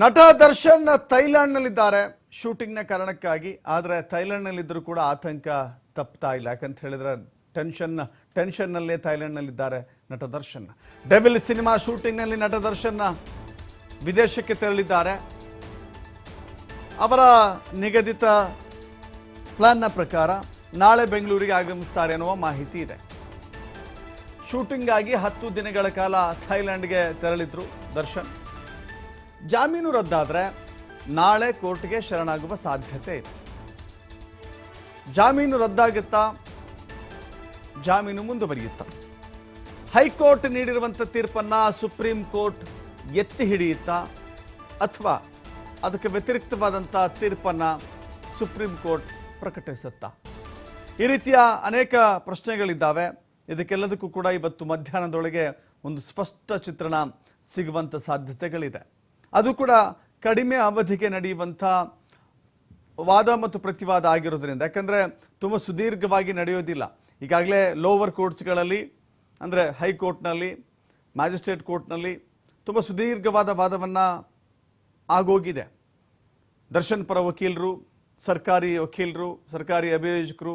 ನಟ ದರ್ಶನ್ ಥೈಲ್ಯಾಂಡ್ನಲ್ಲಿದ್ದಾರೆ. ಶೂಟಿಂಗ್ನ ಕಾರಣಕ್ಕಾಗಿ. ಆದರೆ ಥೈಲ್ಯಾಂಡ್ನಲ್ಲಿದ್ದರೂ ಕೂಡ ಆತಂಕ ತಪ್ತಾ ಇಲ್ಲ. ಯಾಕಂತ ಹೇಳಿದ್ರೆ ಟೆನ್ಷನ್, ಟೆನ್ಷನ್ನಲ್ಲೇ ಥೈಲ್ಯಾಂಡ್ನಲ್ಲಿದ್ದಾರೆ ನಟ ದರ್ಶನ್. ಡೆವಿಲ್ ಸಿನಿಮಾ ಶೂಟಿಂಗ್ನಲ್ಲಿ ನಟ ದರ್ಶನ್ ವಿದೇಶಕ್ಕೆ ತೆರಳಿದ್ದಾರೆ. ಅವರ ನಿಗದಿತ ಪ್ಲಾನ್ನ ಪ್ರಕಾರ ನಾಳೆ ಬೆಂಗಳೂರಿಗೆ ಆಗಮಿಸ್ತಾರೆ ಅನ್ನುವ ಮಾಹಿತಿ ಇದೆ. ಶೂಟಿಂಗ್ ಆಗಿ ಹತ್ತು ದಿನಗಳ ಕಾಲ ಥೈಲ್ಯಾಂಡ್ಗೆ ತೆರಳಿದ್ರು ದರ್ಶನ್. ಜಾಮೀನು ರದ್ದಾದರೆ ನಾಳೆ ಕೋರ್ಟ್ಗೆ ಶರಣಾಗುವ ಸಾಧ್ಯತೆ ಇದೆ. ಜಾಮೀನು ರದ್ದಾಗುತ್ತಾ? ಜಾಮೀನು ಮುಂದುವರಿಯುತ್ತಾ? ಹೈಕೋರ್ಟ್ ನೀಡಿರುವಂಥ ತೀರ್ಪನ್ನು ಸುಪ್ರೀಂ ಕೋರ್ಟ್ ಎತ್ತಿ ಹಿಡಿಯುತ್ತಾ? ಅಥವಾ ಅದಕ್ಕೆ ವ್ಯತಿರಿಕ್ತವಾದಂಥ ತೀರ್ಪನ್ನು ಸುಪ್ರೀಂ ಕೋರ್ಟ್ ಪ್ರಕಟಿಸುತ್ತಾ? ಈ ರೀತಿಯ ಅನೇಕ ಪ್ರಶ್ನೆಗಳಿದ್ದಾವೆ. ಇದಕ್ಕೆಲ್ಲದಕ್ಕೂ ಕೂಡ ಇವತ್ತು ಮಧ್ಯಾಹ್ನದೊಳಗೆ ಒಂದು ಸ್ಪಷ್ಟ ಚಿತ್ರಣ ಸಿಗುವಂಥ ಸಾಧ್ಯತೆಗಳಿದೆ. ಅದು ಕೂಡ ಕಡಿಮೆ ಅವಧಿಗೆ ನಡೆಯುವಂಥ ವಾದ ಮತ್ತು ಪ್ರತಿವಾದ ಆಗಿರೋದ್ರಿಂದ. ಯಾಕಂದರೆ ತುಂಬ ಸುದೀರ್ಘವಾಗಿ ನಡೆಯೋದಿಲ್ಲ. ಈಗಾಗಲೇ ಲೋವರ್ ಕೋರ್ಟ್ಸ್ಗಳಲ್ಲಿ ಅಂದರೆ ಹೈಕೋರ್ಟ್ನಲ್ಲಿ ಮ್ಯಾಜಿಸ್ಟ್ರೇಟ್ ಕೋರ್ಟ್ನಲ್ಲಿ ತುಂಬ ಸುದೀರ್ಘವಾದ ವಾದವನ್ನು ಆಗೋಗಿದೆ. ದರ್ಶನ್ ಪರ ವಕೀಲರು, ಸರ್ಕಾರಿ ವಕೀಲರು, ಸರ್ಕಾರಿ ಅಭಿಯೋಜಕರು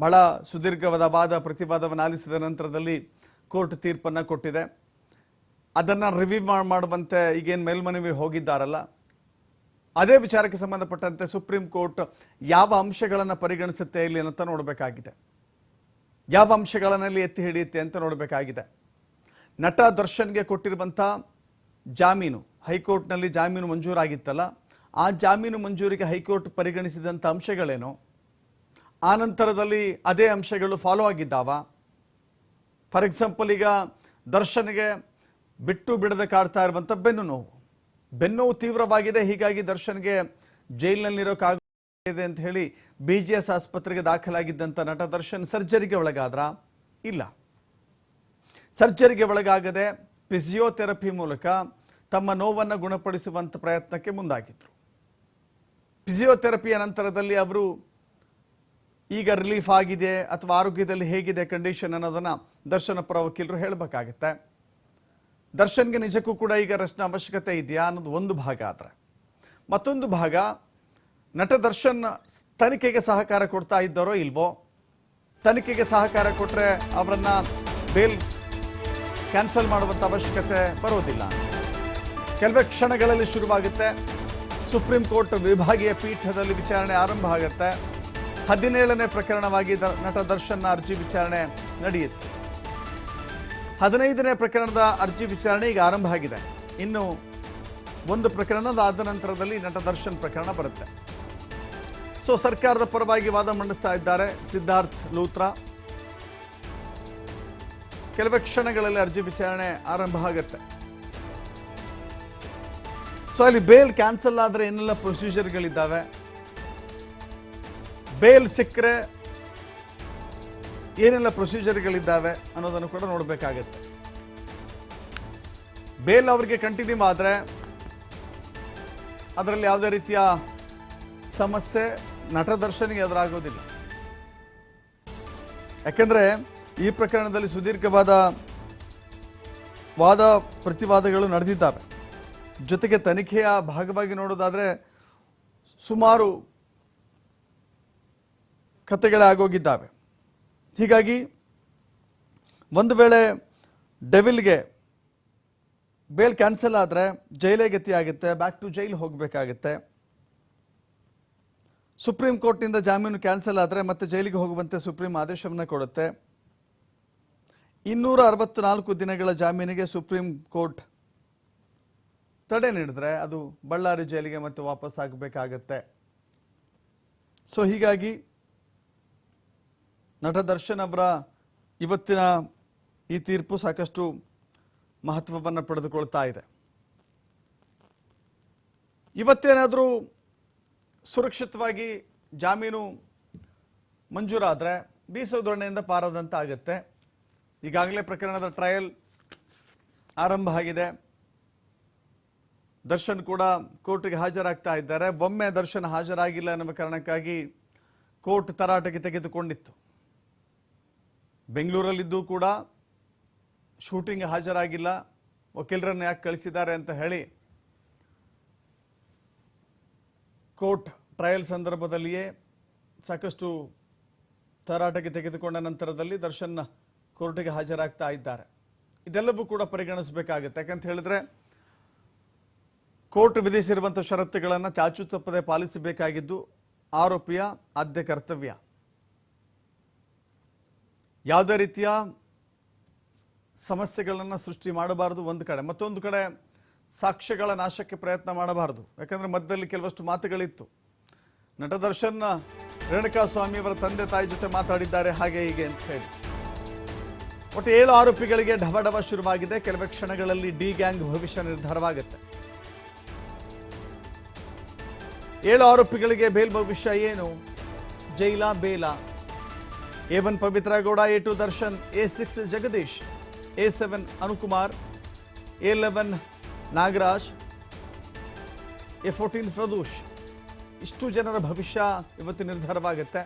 ಬಹಳ ಸುದೀರ್ಘವಾದ ವಾದ, ಪ್ರತಿವಾದವನ್ನು ಆಲಿಸಿದ ನಂತರದಲ್ಲಿ ಕೋರ್ಟ್ ತೀರ್ಪನ್ನು ಕೊಟ್ಟಿದೆ. ಅದನ್ನು ರಿವ್ಯೂ ಮಾಡುವಂತೆ ಈಗೇನು ಮೇಲ್ಮನವಿ ಹೋಗಿದ್ದಾರಲ್ಲ, ಅದೇ ವಿಚಾರಕ್ಕೆ ಸಂಬಂಧಪಟ್ಟಂತೆ ಸುಪ್ರೀಂ ಕೋರ್ಟ್ ಯಾವ ಅಂಶಗಳನ್ನು ಪರಿಗಣಿಸುತ್ತೆ ಇಲ್ಲಿ ಅಂತ ನೋಡಬೇಕಾಗಿದೆ. ಯಾವ ಅಂಶಗಳನ್ನಲ್ಲಿ ಎತ್ತಿ ಹಿಡಿಯುತ್ತೆ ಅಂತ ನೋಡಬೇಕಾಗಿದೆ. ನಟ ದರ್ಶನ್ಗೆ ಕೊಟ್ಟಿರುವಂಥ ಜಾಮೀನು, ಹೈಕೋರ್ಟ್ನಲ್ಲಿ ಜಾಮೀನು ಮಂಜೂರಾಗಿತ್ತಲ್ಲ, ಆ ಜಾಮೀನು ಮಂಜೂರಿಗೆ ಹೈಕೋರ್ಟ್ ಪರಿಗಣಿಸಿದಂಥ ಅಂಶಗಳೇನು? ಆ ನಂತರದಲ್ಲಿ ಅದೇ ಅಂಶಗಳು ಫಾಲೋ ಆಗಿದ್ದಾವ? ಫಾರ್ ಎಕ್ಸಾಂಪಲ್ ಈಗ ದರ್ಶನ್ಗೆ ಬಿಟ್ಟು ಬಿಡದೆ ಕಾಡ್ತಾ ಇರುವಂಥ ಬೆನ್ನು ನೋವು. ಬೆನ್ನೋವು ನೋವು ತೀವ್ರವಾಗಿದೆ, ಹೀಗಾಗಿ ದರ್ಶನ್ಗೆ ಜೈಲಿನಲ್ಲಿರೋಕ್ಕಾಗಿದೆ ಅಂತ ಹೇಳಿ ಬಿ ಜಿ ಎಸ್ ಆಸ್ಪತ್ರೆಗೆ ದಾಖಲಾಗಿದ್ದಂಥ ನಟ ದರ್ಶನ್ ಸರ್ಜರಿಗೆ ಒಳಗಾದ್ರ? ಇಲ್ಲ. ಸರ್ಜರಿಗೆ ಒಳಗಾಗದೆ ಫಿಸಿಯೋಥೆರಪಿ ಮೂಲಕ ತಮ್ಮ ನೋವನ್ನು ಗುಣಪಡಿಸುವಂಥ ಪ್ರಯತ್ನಕ್ಕೆ ಮುಂದಾಗಿದ್ರು. ಫಿಸಿಯೋಥೆರಪಿಯ ನಂತರದಲ್ಲಿ ಅವರು ಈಗ ರಿಲೀಫ್ ಆಗಿದೆ ಅಥವಾ ಆರೋಗ್ಯದಲ್ಲಿ ಹೇಗಿದೆ ಕಂಡೀಷನ್ ಅನ್ನೋದನ್ನು ದರ್ಶನ ಪರ ವಕೀಲರು ಹೇಳಬೇಕಾಗತ್ತೆ. ದರ್ಶನ್ಗೆ ನಿಜಕ್ಕೂ ಕೂಡ ಈಗ ರಷ್ಟಿನ ಅವಶ್ಯಕತೆ ಇದೆಯಾ ಅನ್ನೋದು ಒಂದು ಭಾಗ ಆದರೆ. ಮತ್ತೊಂದು ಭಾಗ, ನಟ ದರ್ಶನ್ ತನಿಖೆಗೆ ಸಹಕಾರ ಕೊಡ್ತಾ ಇದ್ದಾರೋ ಇಲ್ವೋ? ತನಿಖೆಗೆ ಸಹಕಾರ ಕೊಟ್ಟರೆ ಅವರನ್ನ ಬೇಲ್ ಕ್ಯಾನ್ಸಲ್ ಮಾಡುವಂಥ ಅವಶ್ಯಕತೆ ಬರೋದಿಲ್ಲ. ಕೆಲವೇ ಕ್ಷಣಗಳಲ್ಲಿ ಶುರುವಾಗುತ್ತೆ. ಸುಪ್ರೀಂ ಕೋರ್ಟ್ ವಿಭಾಗೀಯ ಪೀಠದಲ್ಲಿ ವಿಚಾರಣೆ ಆರಂಭ ಆಗುತ್ತೆ. ಹದಿನೇಳನೇ ಪ್ರಕರಣವಾಗಿ ನಟ ದರ್ಶನ್ನ ಅರ್ಜಿ ವಿಚಾರಣೆ ನಡೆಯುತ್ತೆ. ಹದಿನೈದನೇ ಪ್ರಕರಣದ ಅರ್ಜಿ ವಿಚಾರಣೆ ಈಗ ಆರಂಭ ಆಗಿದೆ. ಇನ್ನು ಒಂದು ಪ್ರಕರಣದ ಆದ ನಂತರದಲ್ಲಿ ನಟ ದರ್ಶನ್ ಪ್ರಕರಣ ಬರುತ್ತೆ. ಸೊ ಸರ್ಕಾರದ ಪರವಾಗಿ ವಾದ ಮಂಡಿಸ್ತಾ ಇದ್ದಾರೆ ಸಿದ್ಧಾರ್ಥ್ ಲೂತ್ರಾ. ಕೆಲವೇ ಕ್ಷಣಗಳಲ್ಲಿ ಅರ್ಜಿ ವಿಚಾರಣೆ ಆರಂಭ ಆಗುತ್ತೆ. ಸೊ ಅಲ್ಲಿ ಬೇಲ್ ಕ್ಯಾನ್ಸಲ್ ಆದರೆ ಏನೆಲ್ಲ ಪ್ರೊಸೀಜರ್ಗಳಿದ್ದಾವೆ ಬೇಲ್ ಸಿಕ್ಕರೆ ಏನೆಲ್ಲ ಪ್ರೊಸೀಜರ್ಗಳಿದ್ದಾವೆ ಅನ್ನೋದನ್ನು ಕೂಡ ನೋಡಬೇಕಾಗತ್ತೆ. ಬೇಲ್ ಅವರಿಗೆ ಕಂಟಿನ್ಯೂ ಆದರೆ ಅದರಲ್ಲಿ ಯಾವುದೇ ರೀತಿಯ ಸಮಸ್ಯೆ ನಟ ದರ್ಶನಿಗೆ ಎದುರಾಗೋದಿಲ್ಲ. ಯಾಕೆಂದರೆ ಈ ಪ್ರಕರಣದಲ್ಲಿ ಸುದೀರ್ಘವಾದ ವಾದ ಪ್ರತಿವಾದಗಳು ನಡೆದಿದ್ದಾವೆ. ಜೊತೆಗೆ ತನಿಖೆಯ ಭಾಗವಾಗಿ ನೋಡೋದಾದರೆ ಸುಮಾರು ಕಥೆಗಳೇ ಆಗೋಗಿದ್ದಾವೆ. ಹೀಗಾಗಿ ಒಂದು ವೇಳೆ ಡೆವಿಲ್ಗೆ ಬೇಲ್ ಕ್ಯಾನ್ಸಲ್ ಆದರೆ ಜೈಲೇ ಗತಿ ಆಗುತ್ತೆ ಬ್ಯಾಕ್ ಟು ಜೈಲ್ ಹೋಗಬೇಕಾಗುತ್ತೆ. ಸುಪ್ರೀಂ ಕೋರ್ಟ್ನಿಂದ ಜಾಮೀನು ಕ್ಯಾನ್ಸಲ್ ಆದರೆ ಮತ್ತೆ ಜೈಲಿಗೆ ಹೋಗುವಂತೆ ಸುಪ್ರೀಂ ಆದೇಶವನ್ನು ಕೊಡುತ್ತೆ. ಇನ್ನೂರ ಅರವತ್ನಾಲ್ಕು ದಿನಗಳ ಜಾಮೀನಿಗೆ ಸುಪ್ರೀಂ ಕೋರ್ಟ್ ತಡೆ ನೀಡಿದ್ರೆ ಅದು ಬಳ್ಳಾರಿ ಜೈಲಿಗೆ ಮತ್ತೆ ವಾಪಸ್ ಆಗಬೇಕಾಗತ್ತೆ. ಸೊ ಹೀಗಾಗಿ ನಟ ದರ್ಶನ್ ಅವರ ಇವತ್ತಿನ ಈ ತೀರ್ಪು ಸಾಕಷ್ಟು ಮಹತ್ವವನ್ನು ಪಡೆದುಕೊಳ್ತಾ ಇದೆ. ಇವತ್ತೇನಾದರೂ ಸುರಕ್ಷಿತವಾಗಿ ಜಾಮೀನು ಮಂಜೂರಾದರೆ ಬೀಸೋದರಣೆಯಿಂದ ಪಾರದಂತ ಆಗುತ್ತೆ. ಈಗಾಗಲೇ ಪ್ರಕರಣದ ಟ್ರಯಲ್ ಆರಂಭ ಆಗಿದೆ. ದರ್ಶನ್ ಕೂಡ ಕೋರ್ಟ್ಗೆ ಹಾಜರಾಗ್ತಾ ಇದ್ದಾರೆ. ಒಮ್ಮೆ ದರ್ಶನ್ ಹಾಜರಾಗಿಲ್ಲ ಎನ್ನುವ ಕಾರಣಕ್ಕಾಗಿ ಕೋರ್ಟ್ ತರಾಟೆಗೆ ತೆಗೆದುಕೊಂಡಿತ್ತು. ಬೆಂಗಳೂರಲ್ಲಿದ್ದು ಕೂಡ ಶೂಟಿಂಗ್ ಹಾಜರಾಗಿಲ್ಲ. ವಕೀಲರನ್ನು ಯಾಕೆ ಕಳಿಸಿದ್ದಾರೆ ಅಂತ ಹೇಳಿ ಕೋರ್ಟ್ ಟ್ರಯಲ್ ಸಂದರ್ಭದಲ್ಲಿಯೇ ಸಾಕಷ್ಟು ತರಾಟೆಗೆ ತೆಗೆದುಕೊಂಡ ನಂತರದಲ್ಲಿ ದರ್ಶನ್ ಕೋರ್ಟಿಗೆ ಹಾಜರಾಗ್ತಾ ಇದ್ದಾರೆ. ಇದೆಲ್ಲವೂ ಕೂಡ ಪರಿಗಣಿಸಬೇಕಾಗುತ್ತೆ. ಯಾಕಂತ ಹೇಳಿದ್ರೆ ಕೋರ್ಟ್ ವಿಧಿಸಿರುವಂಥ ಷರತ್ತುಗಳನ್ನು ಚಾಚು ತಪ್ಪದೆ ಪಾಲಿಸಬೇಕಾಗಿದ್ದು ಆರೋಪಿಯ ಆದ್ಯ ಕರ್ತವ್ಯ. ಯಾವುದೇ ರೀತಿಯ ಸಮಸ್ಯೆಗಳನ್ನು ಸೃಷ್ಟಿ ಮಾಡಬಾರದು ಒಂದು ಕಡೆ. ಮತ್ತೊಂದು ಕಡೆ ಸಾಕ್ಷ್ಯಗಳ ನಾಶಕ್ಕೆ ಪ್ರಯತ್ನ ಮಾಡಬಾರದು. ಯಾಕಂದರೆ ಮಧ್ಯದಲ್ಲಿ ಕೆಲವಷ್ಟು ಮಾತುಗಳಿತ್ತು. ನಟ ದರ್ಶನ್, ರೇಣುಕಾ ಸ್ವಾಮಿಯವರ ತಂದೆ ತಾಯಿ ಜೊತೆ ಮಾತಾಡಿದ್ದಾರೆ ಹಾಗೆ ಹೀಗೆ ಅಂತ ಹೇಳಿ. ಒಟ್ಟು ಏಳು ಆರೋಪಿಗಳಿಗೆ ಢವಢವ ಶುರುವಾಗಿದೆ. ಕೆಲವೇ ಕ್ಷಣಗಳಲ್ಲಿ ಡಿ ಗ್ಯಾಂಗ್ ಭವಿಷ್ಯ ನಿರ್ಧಾರವಾಗುತ್ತೆ. ಏಳು ಆರೋಪಿಗಳಿಗೆ ಬೇಲ್ ಭವಿಷ್ಯ ಏನು? ಜೈಲ, ಬೇಲ? A one Pavithra Gowda A two Darshan A six Jagadish A seven Anukumar A eleven Nagaraj A fourteen Pradosh ಇಷ್ಟು ಜನರ ಭವಿಷ್ಯ ಇವತ್ತು ನಿರ್ಧಾರವಾಗುತ್ತೆ.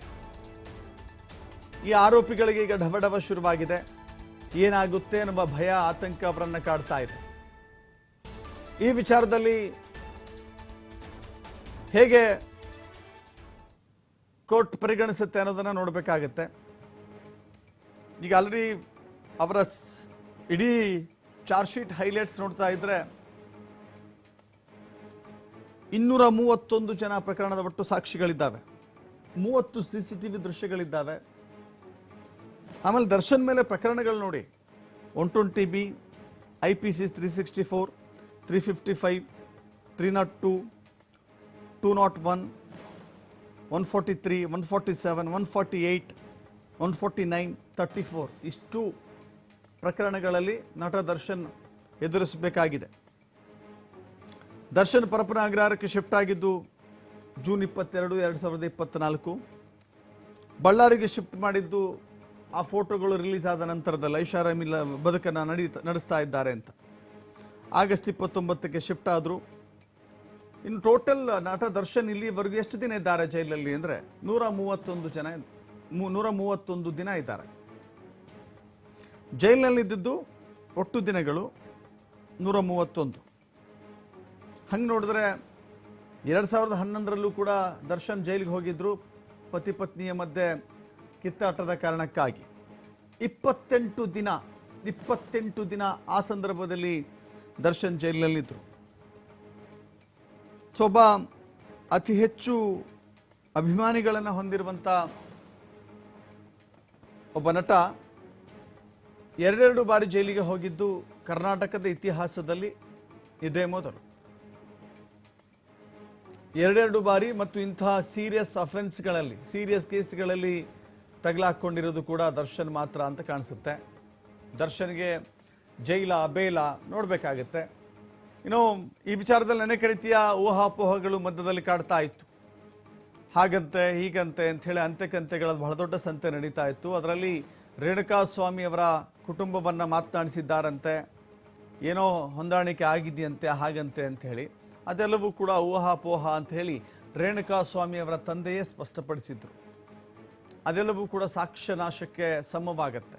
ಈ ಆರೋಪಿಗಳಿಗೆ ಈಗ ಢವಢವ ಶುರುವಾಗಿದೆ. ಏನಾಗುತ್ತೆ ಎನ್ನುವ ಭಯ, ಆತಂಕ ಅವರನ್ನು ಕಾಡ್ತಾ ಇದೆ. ಈ ವಿಚಾರದಲ್ಲಿ ಹೇಗೆ ಕೋರ್ಟ್ ಪರಿಗಣಿಸುತ್ತೆ ಅನ್ನೋದನ್ನು ನೋಡಬೇಕಾಗತ್ತೆ. ಈಗ ಆಲ್ರೆಡಿ ಅವರ ಇಡೀ ಚಾರ್ಜ್ ಶೀಟ್ ಹೈಲೈಟ್ಸ್ ನೋಡ್ತಾ ಇದ್ರೆ ಇನ್ನೂರ ಮೂವತ್ತೊಂದು ಜನ ಪ್ರಕರಣದ ಒಟ್ಟು ಸಾಕ್ಷಿಗಳಿದ್ದಾವೆ. ಮೂವತ್ತು ಸಿ ಸಿ ಟಿ ವಿ ದೃಶ್ಯಗಳಿದ್ದಾವೆ. ಆಮೇಲೆ ದರ್ಶನ್ ಮೇಲೆ ಪ್ರಕರಣಗಳು ನೋಡಿ. One twenty B I P C three sixty four three fifty five three nought two two nought one one forty three one forty seven one forty eight one forty nine thirty four ಇಷ್ಟು ಪ್ರಕರಣಗಳಲ್ಲಿ ನಟ ದರ್ಶನ್ ಎದುರಿಸಬೇಕಾಗಿದೆ. ದರ್ಶನ್ ಪರಪನ ಅಗ್ರಹಾರಕ್ಕೆ shift ಆಗಿದ್ದು June ಇಪ್ಪತ್ತೆರಡು, ಎರಡು ಸಾವಿರದ ಇಪ್ಪತ್ತ್ನಾಲ್ಕು ಬಳ್ಳಾರಿಗೆ ಶಿಫ್ಟ್ ಮಾಡಿದ್ದು ಆ ಫೋಟೋಗಳು ರಿಲೀಸ್ ಆದ ನಂತರದಲ್ಲಿ ಐಷಾರಾಮಿಲ್ಲ ಬದುಕನ್ನು ನಡೀ ನಡೆಸ್ತಾ ಇದ್ದಾರೆ ಅಂತ. ಆಗಸ್ಟ್ ಇಪ್ಪತ್ತೊಂಬತ್ತಕ್ಕೆ ಶಿಫ್ಟ್ ಆದರು. ಇನ್ನು ಟೋಟಲ್ ನಟ ದರ್ಶನ್ ಇಲ್ಲಿವರೆಗೂ ಎಷ್ಟು ದಿನ ಇದ್ದಾರೆ ಜೈಲಲ್ಲಿ ಅಂದರೆ ನೂರ ಮೂವತ್ತೊಂದು ಜನ ನೂರ ಮೂವತ್ತೊಂದು ದಿನ ಇದ್ದಾರೆ. ಜೈಲಿನಲ್ಲಿದ್ದದ್ದು ಒಟ್ಟು ದಿನಗಳು ನೂರ ಮೂವತ್ತೊಂದು. ಹಂಗೆ ನೋಡಿದ್ರೆ ಎರಡು ಸಾವಿರದ ಹನ್ನೊಂದರಲ್ಲೂ ಕೂಡ ದರ್ಶನ್ ಜೈಲಿಗೆ ಹೋಗಿದ್ರು ಪತಿ ಪತ್ನಿಯ ಮಧ್ಯೆ ಕಿತ್ತಾಟದ ಕಾರಣಕ್ಕಾಗಿ. ಇಪ್ಪತ್ತೆಂಟು ದಿನ ಇಪ್ಪತ್ತೆಂಟು ದಿನ ಆ ಸಂದರ್ಭದಲ್ಲಿ ದರ್ಶನ್ ಜೈಲಿನಲ್ಲಿದ್ದರು ಸೊಬ್ಬ ಅತಿ ಹೆಚ್ಚು ಅಭಿಮಾನಿಗಳನ್ನು ಹೊಂದಿರುವಂಥ ಒಬ್ಬ ನಟ ಎರಡೆರಡು ಬಾರಿ ಜೈಲಿಗೆ ಹೋಗಿದ್ದು ಕರ್ನಾಟಕದ ಇತಿಹಾಸದಲ್ಲಿ ಇದೇ ಮೊದಲು. ಎರಡೆರಡು ಬಾರಿ ಮತ್ತು ಇಂತಹ ಸೀರಿಯಸ್ ಅಫೆನ್ಸ್ಗಳಲ್ಲಿ, ಸೀರಿಯಸ್ ಕೇಸ್ಗಳಲ್ಲಿ ತಗಲಾಕೊಂಡಿರೋದು ಕೂಡ ದರ್ಶನ್ ಮಾತ್ರ ಅಂತ ಕಾಣಿಸುತ್ತೆ. ದರ್ಶನ್ಗೆ ಜೈಲ ಬೇಲ ನೋಡಬೇಕಾಗತ್ತೆ. ಇನ್ನು ಈ ವಿಚಾರದಲ್ಲಿ ಅನೇಕ ರೀತಿಯ ಊಹಾಪೋಹಗಳು ಮಧ್ಯದಲ್ಲಿ ಕಾಡ್ತಾ ಇತ್ತು. ಹಾಗಂತೆ, ಹೀಗಂತೆ ಅಂಥೇಳಿ ಅಂತೆಕಂತೆಗಳ ಬಹಳ ದೊಡ್ಡ ಸಂತೆ ನಡೀತಾ ಇತ್ತು. ಅದರಲ್ಲಿ ರೇಣುಕಾ ಸ್ವಾಮಿಯವರ ಕುಟುಂಬವನ್ನು ಮಾತನಾಡಿಸಿದ್ದಾರಂತೆ. ಏನೋ ಹೊಂದಾಣಿಕೆ ಆಗಿದೆಯಂತೆ, ಹಾಗಂತೆ ಅಂತ ಹೇಳಿ. ಅದೆಲ್ಲವೂ ಕೂಡ ಊಹಾಪೋಹ ಅಂತ ಹೇಳಿ ರೇಣುಕಾ ಸ್ವಾಮಿಯವರ ತಂದೆಯೇ ಸ್ಪಷ್ಟಪಡಿಸಿದ್ರು. ಅದೆಲ್ಲವೂ ಕೂಡ ಸಾಕ್ಷ್ಯ ನಾಶಕ್ಕೆ ಸಮವಾಗತ್ತೆ.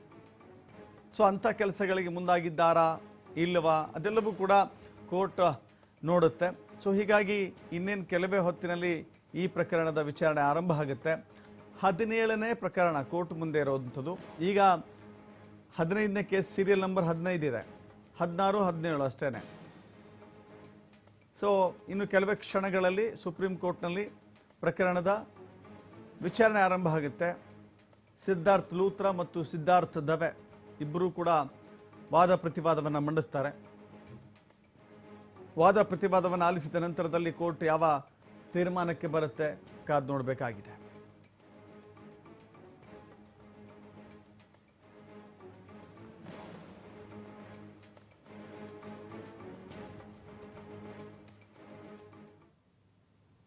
ಸೊ, ಅಂಥ ಕೆಲಸಗಳಿಗೆ ಮುಂದಾಗಿದ್ದಾರಾ ಇಲ್ಲವಾ? ಅದೆಲ್ಲವೂ ಕೂಡ ಕೋರ್ಟ್ ನೋಡುತ್ತೆ. ಸೊ, ಹೀಗಾಗಿ ಇನ್ನೇನು ಕೆಲವೇ ಹೊತ್ತಿನಲ್ಲಿ ಈ ಪ್ರಕರಣದ ವಿಚಾರಣೆ ಆರಂಭ ಆಗುತ್ತೆ. ಹದಿನೇಳನೇ ಪ್ರಕರಣ ಕೋರ್ಟ್ ಮುಂದೆ ಇರೋವಂಥದ್ದು. ಈಗ ಹದಿನೈದನೇ ಕೇಸ್ ಸೀರಿಯಲ್ ನಂಬರ್ ಹದಿನೈದು ಇದೆ. ಹದಿನಾರು, ಹದಿನೇಳು ಅಷ್ಟೇ ಸೊ ಇನ್ನು ಕೆಲವೇ ಕ್ಷಣಗಳಲ್ಲಿ ಸುಪ್ರೀಂ ಕೋರ್ಟ್ನಲ್ಲಿ ಪ್ರಕರಣದ ವಿಚಾರಣೆ ಆರಂಭ ಆಗುತ್ತೆ. ಸಿದ್ಧಾರ್ಥ್ ಲೂತ್ರ ಮತ್ತು ಸಿದ್ಧಾರ್ಥ್ ದವೆ ಇಬ್ಬರೂ ಕೂಡ ವಾದ ಪ್ರತಿವಾದವನ್ನು ಮಂಡಿಸ್ತಾರೆ. ವಾದ ಪ್ರತಿವಾದವನ್ನು ಆಲಿಸಿದ ನಂತರದಲ್ಲಿ ಕೋರ್ಟ್ ಯಾವ ತೀರ್ಮಾನಕ್ಕೆ ಬರುತ್ತೆ. ಕಾದು ನೋಡಬೇಕಾಗಿದೆ.